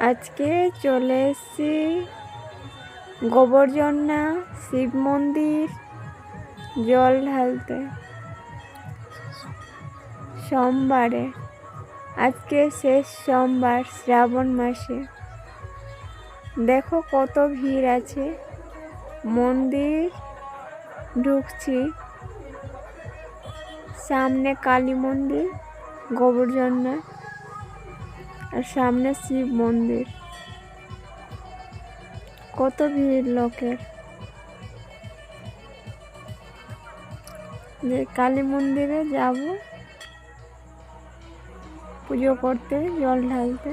আজকে চলে এসেছি গোবর্জনা শিব মন্দির জল ঢালতে। সোমবারে, আজকে শেষ সোমবার শ্রাবণ মাসে। দেখো কত ভিড় আছে। মন্দির ঢুকছি। সামনে কালী মন্দির গোবর্জনা আর সামনে শিব মন্দির। কত ভিড় লোকের। যে কালী মন্দিরে যাব, পুজো করতে, জল ঢালতে।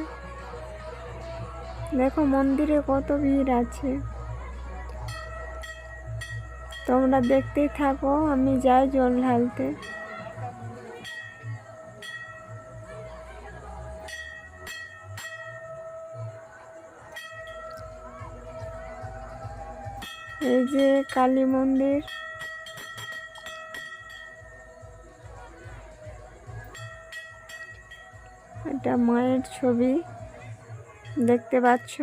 দেখো মন্দিরে কত ভিড় আছে। তোমরা দেখতেই থাকো, আমি যাই জল ঢালতে। এই যে কালী মন্দির। এটা মায়ের ছবি। দেখতে পাচ্ছ?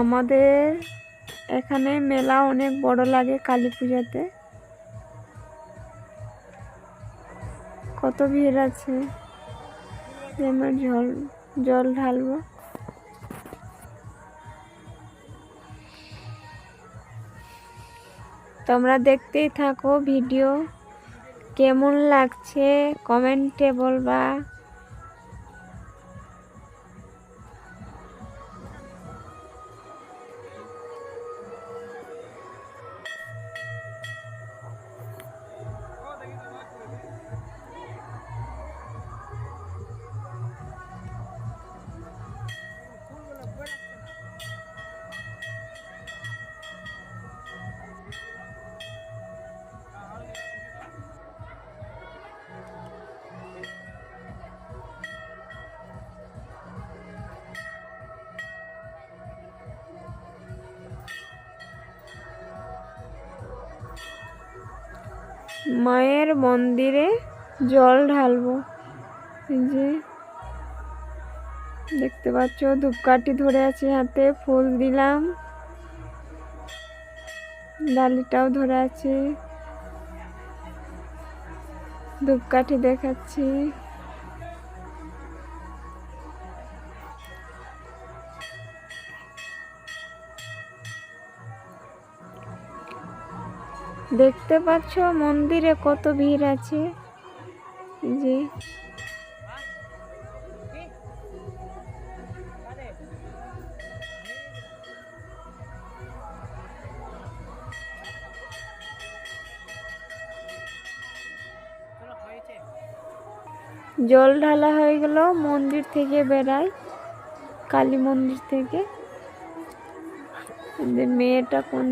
আমাদের এখানে মেলা অনেক বড় লাগে কালী পূজাতে। কত ভিড় আছে? জল জল ঢালবো। তোমরা দেখতেই থাকো ভিডিও। কেমন লাগছে? কমেন্টে বলবা। মায়ের মন্দিরে জল ঢালবো। যে দেখতে পাচ্ছ, ধূপকাঠি ধরে আছে হাতে, ফুল দিলাম। ডালিটাও ধরে আছে। ধূপকাঠি দেখাচ্ছি। দেখতে পাচ্ছ মন্দিরে কত ভিড় আছে? যে জল ঢালা হয়ে গেল, মন্দির থেকে বেড়ায় কালী মন্দির থেকে। মেয়েটা কোন